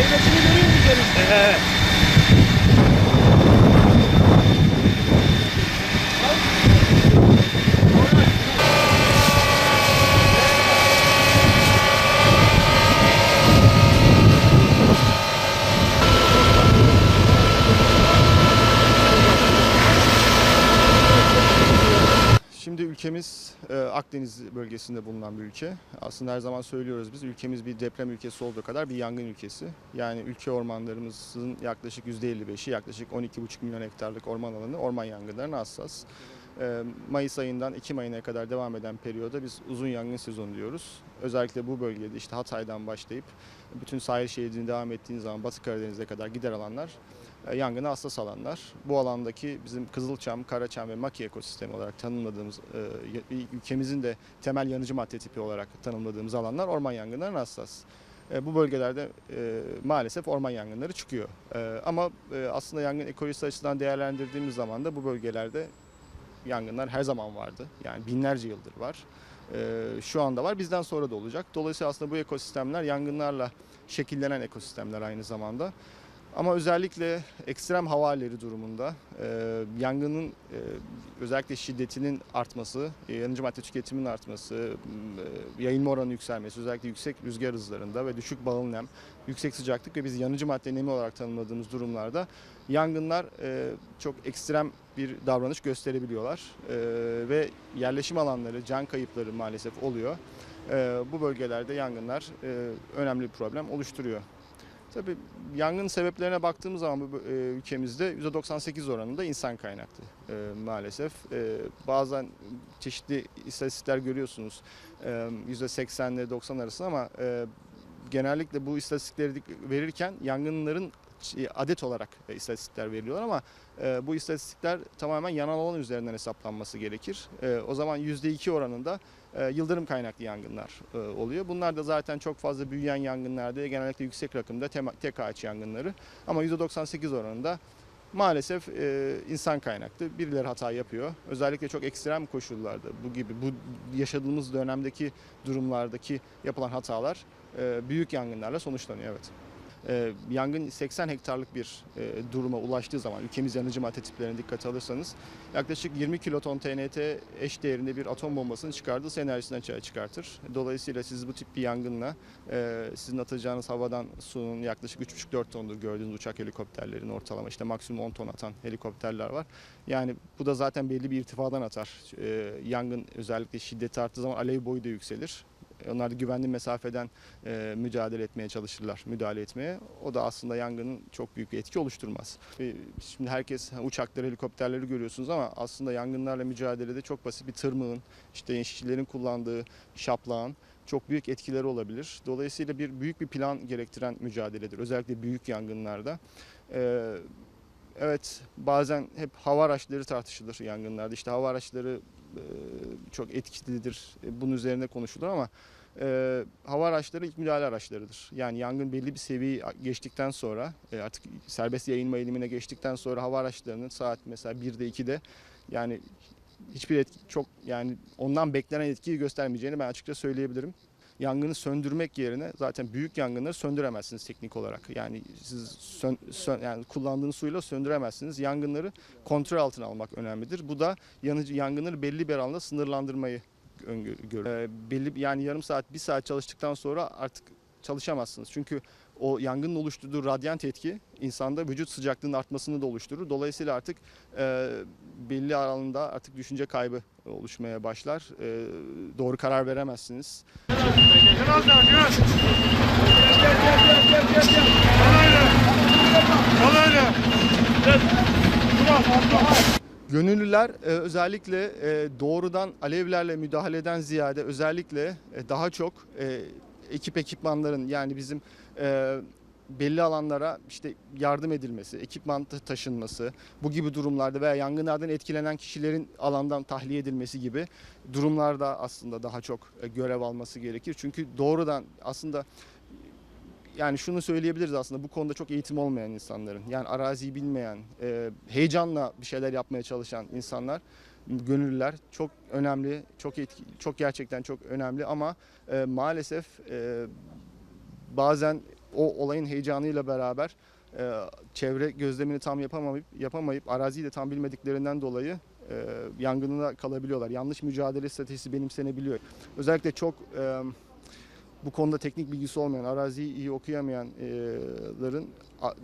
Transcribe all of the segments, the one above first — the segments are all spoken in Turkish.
映画中にドリームしてるんで。Ülkemiz e, Akdeniz bölgesinde bulunan bir ülke. Aslında her zaman söylüyoruz biz ülkemiz bir deprem ülkesi olduğu kadar bir yangın ülkesi. Yani ülke ormanlarımızın yaklaşık %55'i yaklaşık 12,5 milyon hektarlık orman alanı orman yangınlarına hassas. E, Mayıs ayından Ekim ayına kadar devam eden periyoda biz uzun yangın sezonu diyoruz. Özellikle bu bölgede işte Hatay'dan başlayıp bütün sahil şeridini devam ettiğiniz zaman Batı Karadeniz'e kadar gider alanlar e, yangına hassas alanlar. Bu alandaki bizim Kızılçam, Karaçam ve Maki ekosistemi olarak tanımladığımız e, ülkemizin de temel yanıcı madde tipi olarak tanımladığımız alanlar orman yangınlarına hassas. E, Bu bölgelerde e, maalesef orman yangınları çıkıyor. E, Ama e, aslında yangın ekolojisi açısından değerlendirdiğimiz zaman da bu bölgelerde yangınlar her zaman vardı. Yani binlerce yıldır var. E, Şu anda var, bizden sonra da olacak. Dolayısıyla aslında bu ekosistemler yangınlarla şekillenen ekosistemler aynı zamanda. Ama özellikle ekstrem hava halleri durumunda e, yangının e, özellikle şiddetinin artması, e, yanıcı madde tüketiminin artması, e, yayılma oranı yükselmesi, özellikle yüksek rüzgar hızlarında ve düşük bağıl nem, yüksek sıcaklık ve biz yanıcı madde nemi olarak tanımladığımız durumlarda yangınlar e, çok ekstrem bir davranış gösterebiliyorlar. E, ve yerleşim alanları, can kayıpları maalesef oluyor. E, bu bölgelerde yangınlar e, önemli bir problem oluşturuyor. Tabii yangın sebeplerine baktığımız zaman bu e, ülkemizde %98 oranında insan kaynaklı e, maalesef. E, bazen çeşitli istatistikler görüyorsunuz e, %80 ile 90 arasında ama e, genellikle bu istatistikleri verirken yangınların adet olarak e, istatistikler veriliyorlar ama e, bu istatistikler tamamen yanal alan üzerinden hesaplanması gerekir. E, o zaman %2 oranında yıldırım kaynaklı yangınlar oluyor. Bunlar da zaten çok fazla büyüyen yangınlarda genellikle yüksek rakımda tek ağaç yangınları ama %98 oranında maalesef e, insan kaynaklı birileri hata yapıyor. Özellikle çok ekstrem koşullarda bu gibi bu yaşadığımız dönemdeki durumlardaki yapılan hatalar e, büyük yangınlarla sonuçlanıyor evet. E, yangın 80 hektarlık bir e, duruma ulaştığı zaman ülkemiz yanıcı madde tiplerine dikkat alırsanız yaklaşık 20 kiloton TNT eş değerinde bir atom bombasını çıkardığı enerjisini açığa çıkartır. Dolayısıyla siz bu tip bir yangınla e, sizin atacağınız havadan suyun yaklaşık 3,5-4 tondur gördüğünüz uçak helikopterlerin ortalama işte maksimum 10 ton atan helikopterler var. Yani bu da zaten belli bir irtifadan atar. E, yangın özellikle şiddeti arttığı zaman alev boyu da yükselir. Onlar da güvenli mesafeden e, mücadele etmeye çalışırlar, müdahale etmeye. O da aslında yangının çok büyük bir etki oluşturmaz. E, şimdi herkes uçakları, helikopterleri görüyorsunuz ama aslında yangınlarla mücadelede çok basit bir tırmığın, işte işçilerin kullandığı şaplağın çok büyük etkileri olabilir. Dolayısıyla bir büyük bir plan gerektiren mücadeledir. Özellikle büyük yangınlarda. E, evet bazen hep hava araçları tartışılır yangınlarda. İşte hava araçları e, çok etkilidir. E, Bunun üzerine konuşulur ama e, hava araçları ilk müdahale araçlarıdır. Yani yangın belli bir seviyeyi geçtikten sonra e, artık serbest yayılma eğilimine geçtikten sonra hava araçlarının saat mesela 1'de 2'de yani hiçbir etki çok yani ondan beklenen etkiyi göstermeyeceğini ben açıkça söyleyebilirim. Yangını söndürmek yerine zaten büyük yangınları söndüremezsiniz teknik olarak. Yani siz sön, sön- yani kullandığınız suyla söndüremezsiniz. Yangınları kontrol altına almak önemlidir. Bu da yanıcı yangınları belli bir alanda sınırlandırmayı öngörür. Ee, belli yani yarım saat, bir saat çalıştıktan sonra artık çalışamazsınız. Çünkü o yangının oluşturduğu radyant etki insanda vücut sıcaklığının artmasını da oluşturur. Dolayısıyla artık e, belli alanda artık düşünce kaybı oluşmaya başlar. E, doğru karar veremezsiniz. Gönüllüler e, özellikle e, doğrudan alevlerle müdahaleden ziyade özellikle e, daha çok e, ekip ekipmanların yani bizim e, belli alanlara işte yardım edilmesi, ekipman ta- taşınması, bu gibi durumlarda veya yangınlardan etkilenen kişilerin alandan tahliye edilmesi gibi durumlarda aslında daha çok e, görev alması gerekir. Çünkü doğrudan aslında yani şunu söyleyebiliriz aslında bu konuda çok eğitim olmayan insanların yani araziyi bilmeyen, e, heyecanla bir şeyler yapmaya çalışan insanlar, gönüllüler çok önemli, çok etki, çok gerçekten çok önemli ama e, maalesef bazen o olayın heyecanıyla beraber e, çevre gözlemini tam yapamayıp yapamayıp araziyi de tam bilmediklerinden dolayı e, yangınına kalabiliyorlar. Yanlış mücadele stratejisi benimsenebiliyor. Özellikle çok e, bu konuda teknik bilgisi olmayan, araziyi iyi okuyamayanların a-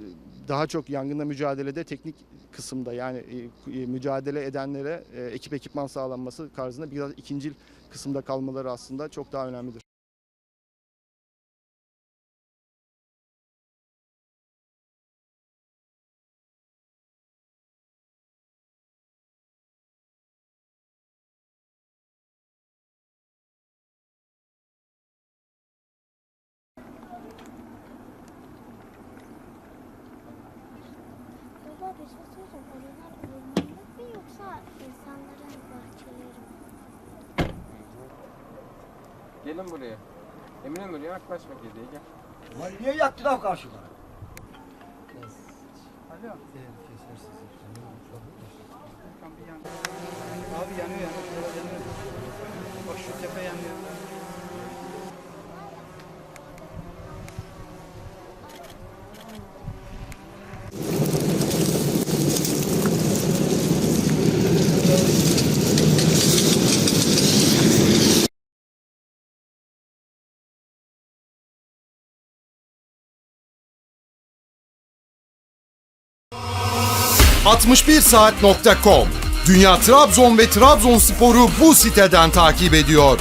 daha çok yangınla mücadelede teknik kısımda yani e, e, mücadele edenlere e, ekip ekipman sağlanması tarzında biraz ikincil kısımda kalmaları aslında çok daha önemlidir. Baba bir şey söyleyeceğim. Oralar ormanlık mı yoksa insanların bahçeleri mi? Gelin buraya. Emine Nur yaklaşma kediye gel. Lan niye yaktı lan karşıda? Abi 61saat.com Dünya Trabzon ve Trabzonspor'u bu siteden takip ediyor.